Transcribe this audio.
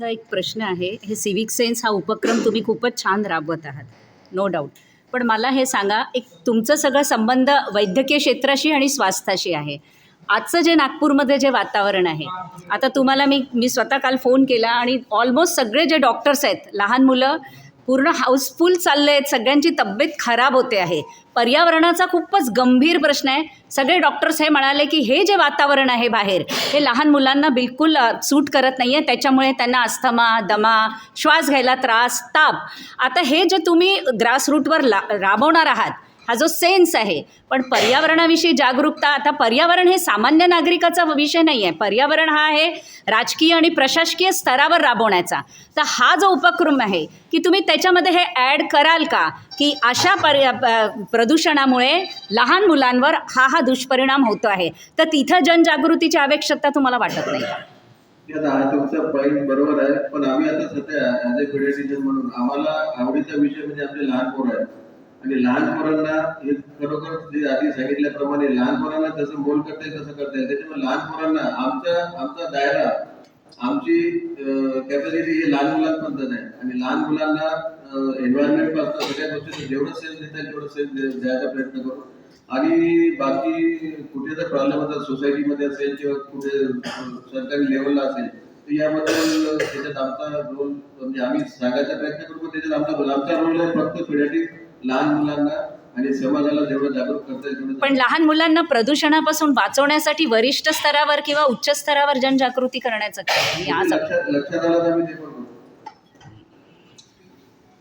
माझा एक प्रश्न आहे हे सिविक सेन्स हा उपक्रम तुम्ही खूपच छान राबवत आहात नो डाऊट पण मला हे सांगा एक तुमचं सगळं संबंध वैद्यकीय क्षेत्राशी आणि स्वास्थ्याशी आहे. आजचं जे नागपूरमध्ये जे वातावरण आहे आता तुम्हाला मी मी स्वतः काल फोन केला आणि ऑलमोस्ट सगळे जे डॉक्टर्स आहेत लहान मुलं पूर्ण हाऊसफुल चालले आहेत सगळ्यांची तब्येत खराब होते आहे. पर्यावरणाचा खूपच गंभीर प्रश्न आहे. सगळे डॉक्टर्स हे म्हणाले की हे जे वातावरण आहे बाहेर हे लहान मुलांना बिलकुल सूट करत नाही आहे त्याच्यामुळे त्यांना अस्थमा दमा श्वास घ्यायला त्रास ताप. आता हे जे तुम्ही ग्रासरूटवर ला राबवणार आहात हा जो सेन्स आहे. पण पर्यावरणाविषयी जागरूकता आता पर्यावरण हे सामान्य नागरिकाचा विषय नाही आहे पर्यावरण हा आहे राजकीय आणि प्रशासकीय स्तरावर राबवण्याचा. तर हा जो उपक्रम आहे की तुम्ही त्याच्यामध्ये हे ॲड कराल का? की अशा पर्या प- प्रदूषणामुळे लहान मुलांवर हा हा दुष्परिणाम होतो आहे. तर तिथं जनजागृतीची आवश्यकता तुम्हाला वाटत नाही का? तुमचा पॉईंट बरोबर आहे पण आम्ही आता सध्या ॲज अ म्हणून आम्हाला आवडीचा विषय म्हणजे आपले लहान पोरं आहेत. आणि लहान पोरांना हे खरोखर जे आधी सांगितल्याप्रमाणे लहान पोरांना जसं बोल करता येईल तसं करता येईल. त्याच्यामुळे लहान पोरांना आमचा दायरा आमची कॅपॅसिटी हे लहान मुलांपर्यंत आहे आणि लहान मुलांना एन्व्हायरमेंटपासून सगळ्या गोष्टी जेवढं सेन्स देता येईल तेवढं सेन्स द्यायचा प्रयत्न करू. आणि बाकी कुठे जर प्रॉब्लेम असेल सोसायटीमध्ये असेल किंवा कुठे सरकारी लेवलला असेल तर याबद्दल त्याच्यात आमचा रोल म्हणजे आम्ही सांगायचा प्रयत्न करू पण त्याच्यात आमचा रोल आमचा रोल आहे फक्त पिढ्याटिक लहान मुलांना आणि समाजाला जेवढं जागरूक करता येईल तेवढं पण लहान मुलांना प्रदूषणापासून वाचवण्यासाठी वरिष्ठ स्तरावर किंवा उच्च स्तरावर जनजागृती करण्याचं काय आणि आज लक्षात लक्षात आलं तर आम्ही ते करू